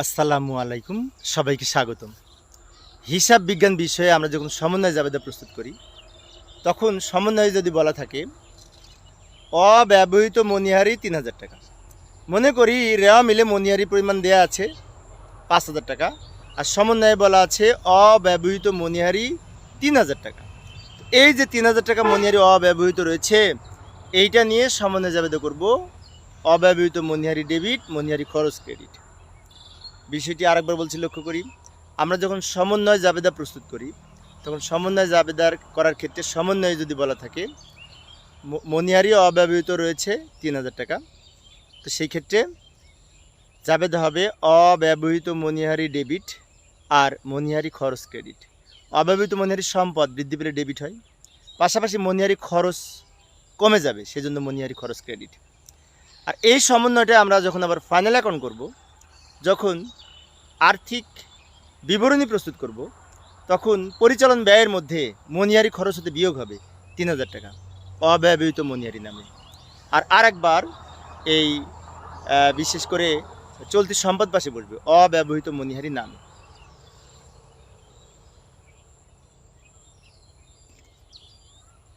আসসালামু আলাইকুম, সবাইকে স্বাগতম। হিসাব বিজ্ঞান বিষয়ে আমরা যখন সমন্বয় জাবেদা প্রস্তুত করি, তখন সমন্বয়ে যদি বলা থাকে, অব্যবহৃত মনিহারি তিন হাজার টাকা। মনে করি রেওয়া মিলে মনিহারি পরিমাণ দেয়া আছে পাঁচ হাজার টাকা, আর সমন্বয়ে বলা আছে অব্যবহৃত মনিহারি তিন হাজার টাকা। এই যে তিন হাজার টাকা মনিহারি অব্যবহৃত রয়েছে, এইটা নিয়ে সমন্বয় জাবেদা করব। অব্যবহৃত মনিহারি ডেবিট, মনিহারি খরচ ক্রেডিট। বিষয়টি আরেকবার বলছি, লক্ষ্য করি। আমরা যখন সমন্বয় জাবেদা প্রস্তুত করি, তখন সমন্বয় জাবেদার করার ক্ষেত্রে সমন্বয় যদি বলা থাকে মনিহারি অব্যবহৃত রয়েছে তিন হাজার টাকা। তো সেই ক্ষেত্রে জাবেদা হবে অব্যবহৃত মনিহারি ডেবিট আর মনিহারি খরচ ক্রেডিট। অব্যবহৃত মনিহারি সম্পদ বৃদ্ধি পেলে ডেবিট হয়। পাশাপাশি মনিহারি খরচ কমে যাবে, সেজন্য মনিহারি খরচ ক্রেডিট। আর এই সমন্বয়টা আমরা যখন আবার ফাইনাল অ্যাকাউন্ট করব যখন আর্থিক বিবরণী প্রস্তুত করব, তখন পরিচালন ব্যয়ের মধ্যে মনিয়ারি খরচ হতে বিয়োগ হবে তিন হাজার টাকা। অব্যবহৃত মনিয়ারি নামে। আর আরেকবার এই বিশেষ করে চলতি সম্পদ পাশে বসবে, অব্যবহৃত মনিহারি নামে।